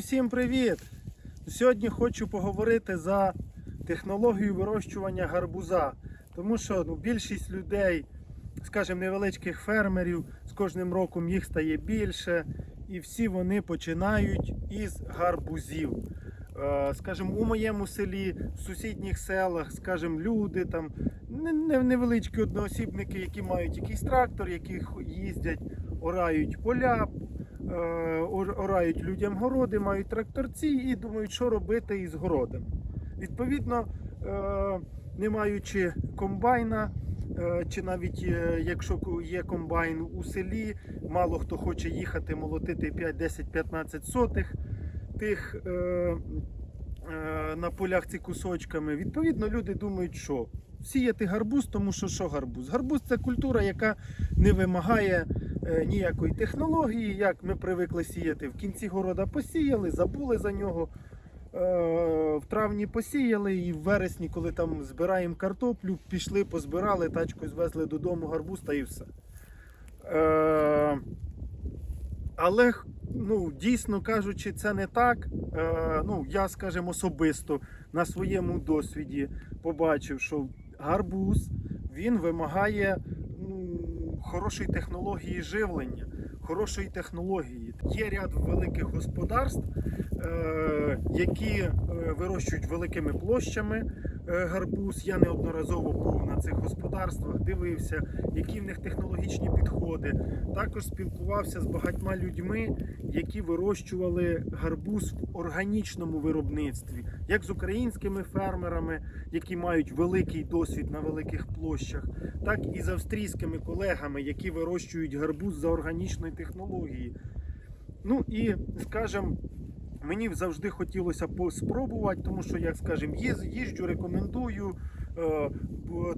всім привіт! Сьогодні хочу поговорити за технологію вирощування гарбуза. Тому що ну, більшість людей, скажімо, невеличких фермерів, з кожним роком їх стає більше, і всі вони починають із гарбузів. Е, Скажімо, у моєму селі, в сусідніх селах, скажімо, люди там не- не- невеличкі одноосібники, які мають якийсь трактор, які їздять, орають поля, орають людям городи, мають тракторці і думають, що робити із городом. Відповідно, е, не маючи комбайна, е, чи навіть е, якщо є комбайн у селі, мало хто хоче їхати молотити 5, 10, 15 сотих тих е, е, на полях ці кусочками. Відповідно, люди думають, що сіяти гарбуз, тому що що гарбуз? Гарбуз це культура, яка не вимагає е, ніякої технології, як ми привикли сіяти. В кінці города посіяли, забули за нього. Е, В травні посіяли і в вересні, коли там збираємо картоплю, пішли, позбирали, тачкою звезли додому гарбуз та і все. Е, Але ну, дійсно кажучи, це не так. Е, Ну, я, скажімо, особисто на своєму досвіді побачив, що гарбуз він вимагає хорошої технології живлення, хорошої технології. Є ряд великих господарств, е, які е, вирощують великими площами гарбуз. Я неодноразово був на цих господарствах, дивився, які в них технологічні підходи. Також спілкувався з багатьма людьми, які вирощували гарбуз в органічному виробництві, як з українськими фермерами, які мають великий досвід на великих площах, так і з австрійськими колегами, які вирощують гарбуз за органічної технології. Ну і скажімо, Мені завжди хотілося спробувати, тому що, як скажімо, їжджу, рекомендую,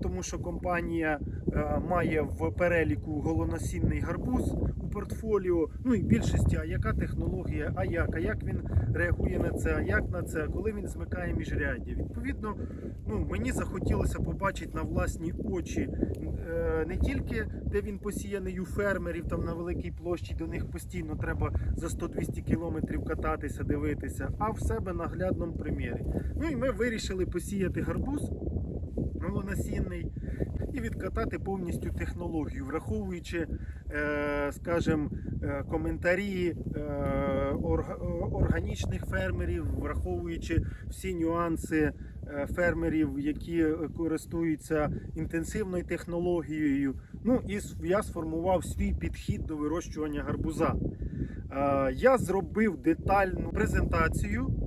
тому що компанія е, має в переліку голоносінний гарбуз у портфоліо. Ну і більшості, а яка технологія, а як, а як він реагує на це, а як на це, коли він змикає міжряддя. Відповідно, ну, мені захотілося побачити на власні очі е, не тільки де він посіяний у фермерів там на великій площі, до них постійно треба за 100-200 кілометрів кататися, дивитися, а в себе на глядному примірі. Ну і ми вирішили посіяти гарбуз малонасінний і відкатати повністю технологію, враховуючи, е, скажімо, е, коментарі е, органічних фермерів, враховуючи всі нюанси фермерів, які користуються інтенсивною технологією. Ну і я сформував свій підхід до вирощування гарбуза. Я зробив детальну презентацію.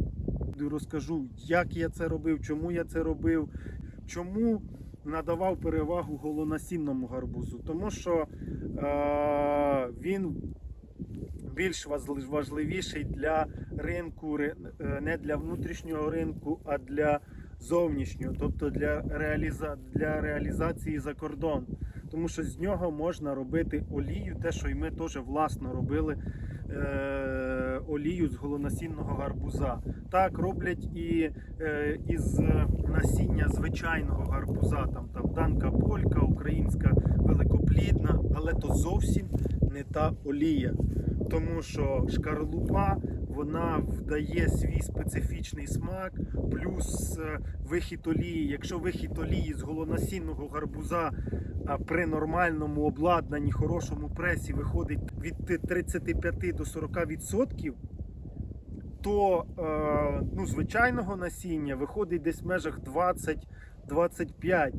Розкажу, як я це робив, чому я це робив, чому надавав перевагу голонасінному гарбузу. Тому що е, він більш важливіший для ринку, е, не для внутрішнього ринку, а для зовнішнього, тобто для, реаліза, для реалізації за кордон. Тому що з нього можна робити олію, те, що і ми теж власно робили е, олію з голонасінного гарбуза. Так роблять і е, із насіння звичайного гарбуза, там, там данка полька, українська великоплідна, але то зовсім не та олія. Тому що шкарлупа вона вдає свій специфічний смак, плюс е, вихід олії. Якщо вихід олії з голонасінного гарбуза при нормальному обладнанні, хорошому пресі виходить від 35 до 40 відсотків, то е, ну, звичайного насіння виходить десь в межах 20-25.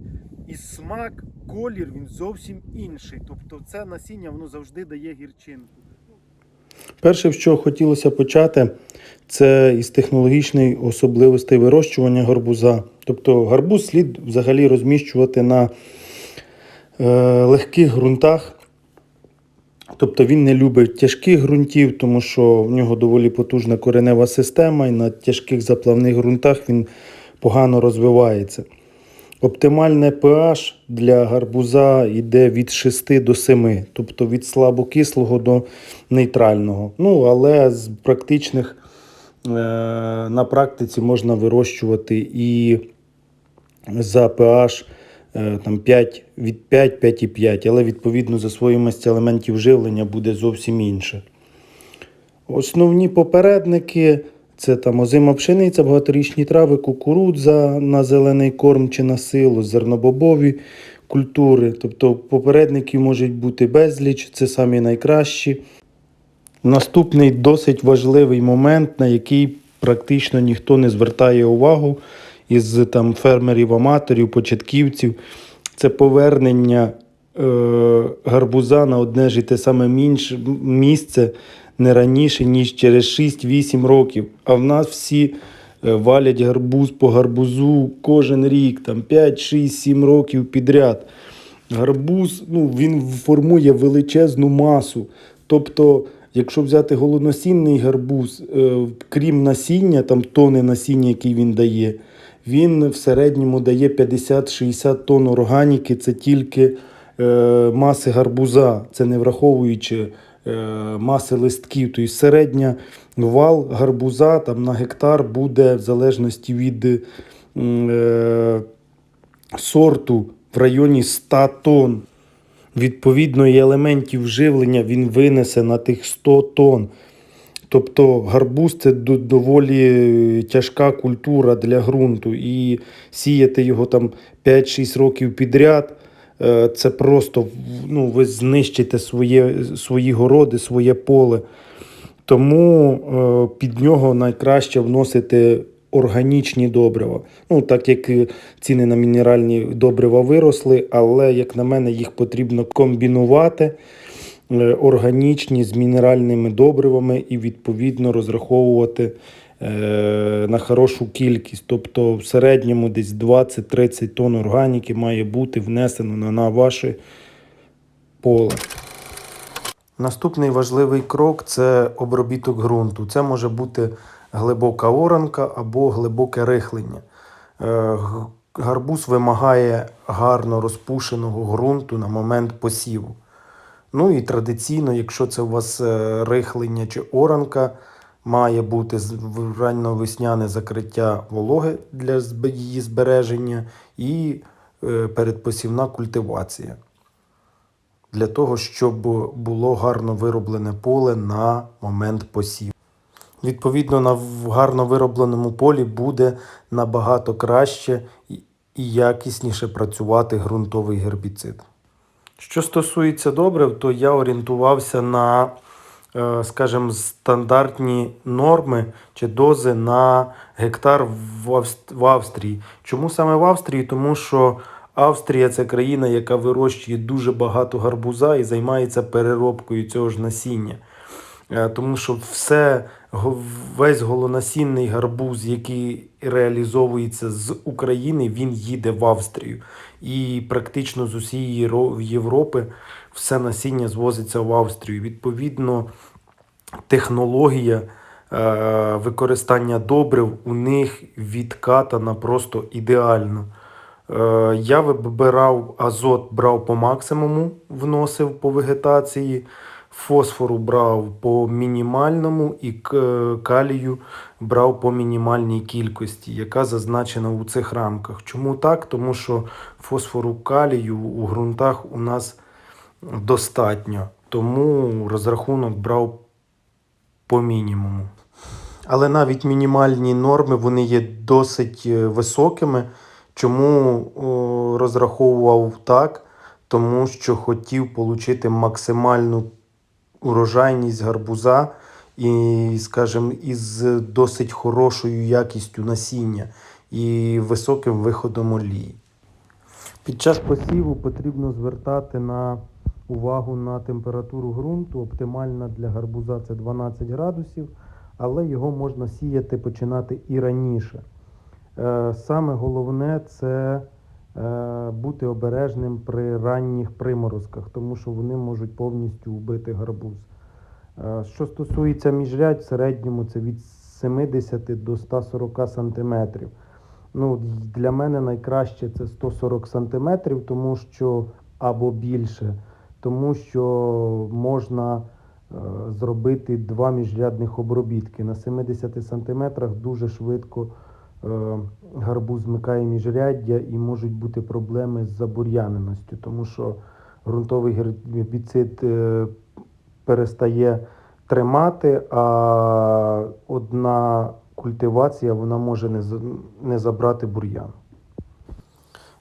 І смак, колір він зовсім інший. Тобто це насіння воно завжди дає гірчинку. Перше, чого хотілося почати, це із технологічної особливостей вирощування гарбуза. Тобто гарбуз слід взагалі розміщувати на е, легких ґрунтах. Тобто він не любить тяжких ґрунтів, тому що в нього доволі потужна коренева система, і на тяжких заплавних ґрунтах він погано розвивається. Оптимальне pH для гарбуза йде від 6 до 7, тобто від слабокислого до нейтрального. Ну, але з практичних е, на практиці можна вирощувати і за pH е, там 5, від 5, 5,5, але відповідно за своїм елементів живлення буде зовсім інше. Основні попередники це там озима пшениця, багаторічні трави, кукурудза на зелений корм чи на силу, зернобобові культури. Тобто попередників можуть бути безліч, це самі найкращі. Наступний досить важливий момент, на який практично ніхто не звертає увагу із там, фермерів-аматорів, початківців, це повернення е, гарбуза на одне ж і те саме місце не раніше, ніж через 6-8 років. А в нас всі е, валять гарбуз по гарбузу кожен рік, там 5, 6, 7 років підряд. Гарбуз ну, він формує величезну масу. Тобто, якщо взяти голоносінний гарбуз, е, крім насіння, там тони насіння, які він дає, він в середньому дає 50-60 тонн органіки. Це тільки е, маси гарбуза, це не враховуючи маси листків. Тобто середня вал гарбуза там, на гектар буде в залежності від е, сорту в районі 100 тонн. Відповідно, і елементів живлення він винесе на тих 100 тонн. Тобто гарбуз це доволі тяжка культура для ґрунту. І сіяти його там 5-6 років підряд. Е, Це просто ну, ви знищите своє, свої городи, своє поле. Тому е, під нього найкраще вносити органічні добрива. Ну, так як е, ціни на мінеральні добрива виросли, але, як на мене, їх потрібно комбінувати органічні з мінеральними добривами і відповідно розраховувати на хорошу кількість. Тобто в середньому десь 20-30 тонн органіки має бути внесено на, на ваше поле. Наступний важливий крок це обробіток ґрунту. Це може бути глибока оранка або глибоке рихлення. Е, Гарбуз вимагає гарно розпушеного ґрунту на момент посіву. Ну і традиційно, якщо це у вас е, рихлення чи оранка, має бути ранньовесняне закриття вологи для її збереження і е, передпосівна культивація для того, щоб було гарно вироблене поле на момент посіву. Відповідно, на гарно виробленому полі буде набагато краще і- якісніше працювати ґрунтовий гербіцид. Що стосується добрив, то я орієнтувався на, скажімо, стандартні норми чи дози на гектар в Австрії. Чому саме в Австрії? Тому що Австрія це країна, яка вирощує дуже багато гарбуза і займається переробкою цього ж насіння. Е, Тому що все, весь голонасінний гарбуз, який реалізовується з України, він їде в Австрію. І практично з усієї Європи все насіння звозиться в Австрію. Відповідно, технологія е, використання добрив у них відкатана просто ідеально. Е, Я вибирав азот, брав по максимуму, вносив по вегетації, фосфору брав по мінімальному і калію брав по мінімальній кількості, яка зазначена у цих рамках. Чому так? Тому що фосфору калію у ґрунтах у нас достатньо, тому розрахунок брав по мінімуму. Але навіть мінімальні норми вони є досить е, високими. Чому розраховував так? Тому що хотів отримати максимальну урожайність гарбуза і, скажімо, із досить хорошою якістю насіння і високим виходом олії. Під час посіву потрібно звертати на увагу на температуру ґрунту. Оптимальна для гарбуза це 12 градусів, але його можна сіяти починати і раніше. Е, Саме головне це е, бути обережним при ранніх приморозках, тому що вони можуть повністю вбити гарбуз. Е, Що стосується міжрядь, в середньому це від 70 до 140 сантиметрів. Ну, для мене найкраще це 140 сантиметрів, тому що або більше, тому що можна е, зробити два міжрядних обробітки. На 70 сантиметрах дуже швидко е, гарбуз змикає міжряддя і можуть бути проблеми з забур'яненістю, тому що ґрунтовий гербіцид е, перестає тримати, а одна культивація вона може не забрати бур'ян.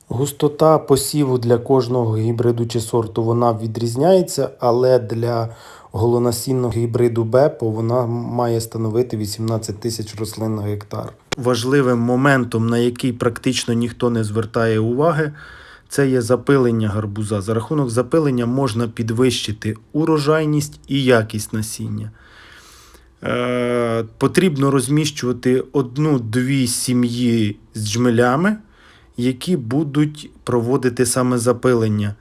Густота посіву для кожного гібриду чи сорту вона відрізняється, але для голонасінного гібриду Бепо вона має становити 18 тисяч рослин на гектар. Важливим моментом, на який практично ніхто не звертає уваги, це є запилення гарбуза. За рахунок запилення можна підвищити урожайність і якість насіння. Е, потрібно розміщувати одну-дві сім'ї з джмелями, які будуть проводити саме запилення.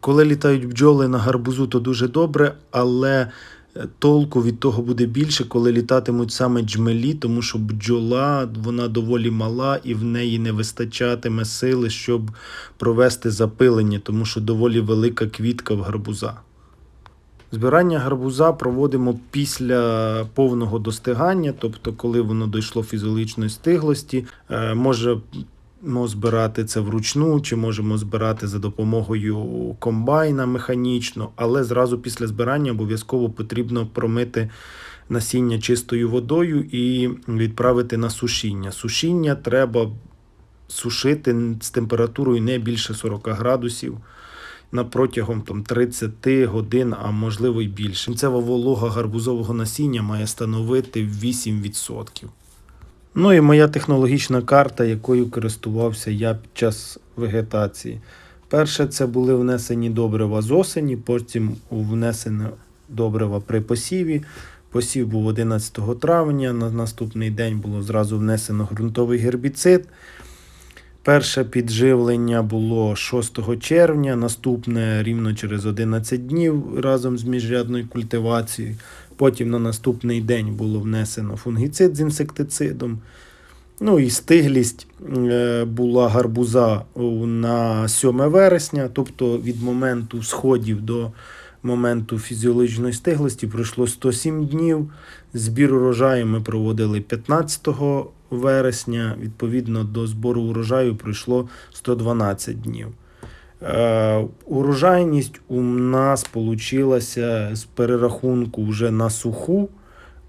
Коли літають бджоли на гарбузу, то дуже добре, але е, толку від того буде більше, коли літатимуть саме джмелі, тому що бджола вона доволі мала і в неї не вистачатиме сили, щоб провести запилення, тому що доволі велика квітка в гарбуза. Збирання гарбуза проводимо після повного достигання, тобто, коли воно дійшло фізіологічної стиглості, Е, можемо збирати це вручну, чи можемо збирати за допомогою комбайна механічно, але зразу після збирання обов'язково потрібно промити насіння чистою водою і відправити на сушіння. Сушіння треба сушити з температурою не більше 40 градусів на протягом там, 30 годин, а можливо й більше. Кінцева волога гарбузового насіння має становити 8%. Ну і моя технологічна карта, якою користувався я під час вегетації. Перше, це були внесені добрива з осені, потім внесено добрива при посіві. Посів був 11 травня, на наступний день було зразу внесено ґрунтовий гербіцид. Перше підживлення було 6 червня, наступне рівно через 11 днів разом з міжрядною культивацією. Потім на наступний день було внесено фунгіцид з інсектицидом. Ну і стиглість е, була гарбуза на 7 вересня, тобто від моменту сходів до моменту фізіологічної стиглості пройшло 107 днів. Збір урожаю ми проводили 15 вересня. Відповідно до збору урожаю пройшло 112 днів. Е, урожайність у нас получилася з перерахунку вже на суху.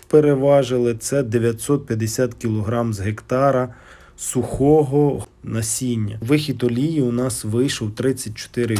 Переважили це 950 кг з гектара сухого насіння. Вихід олії у нас вийшов 34%.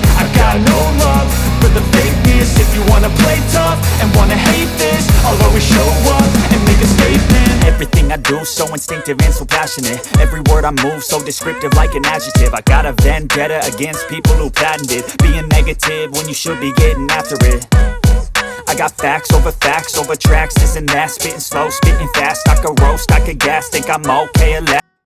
Do so instinctive and so passionate. Every word I move so descriptive like an adjective. I got a vendetta against people who patented Being negative when you should be getting after it. I got facts over facts over tracks, this and that Spitting slow, spitting fast, I could roast, I could gas Think I'm okay at last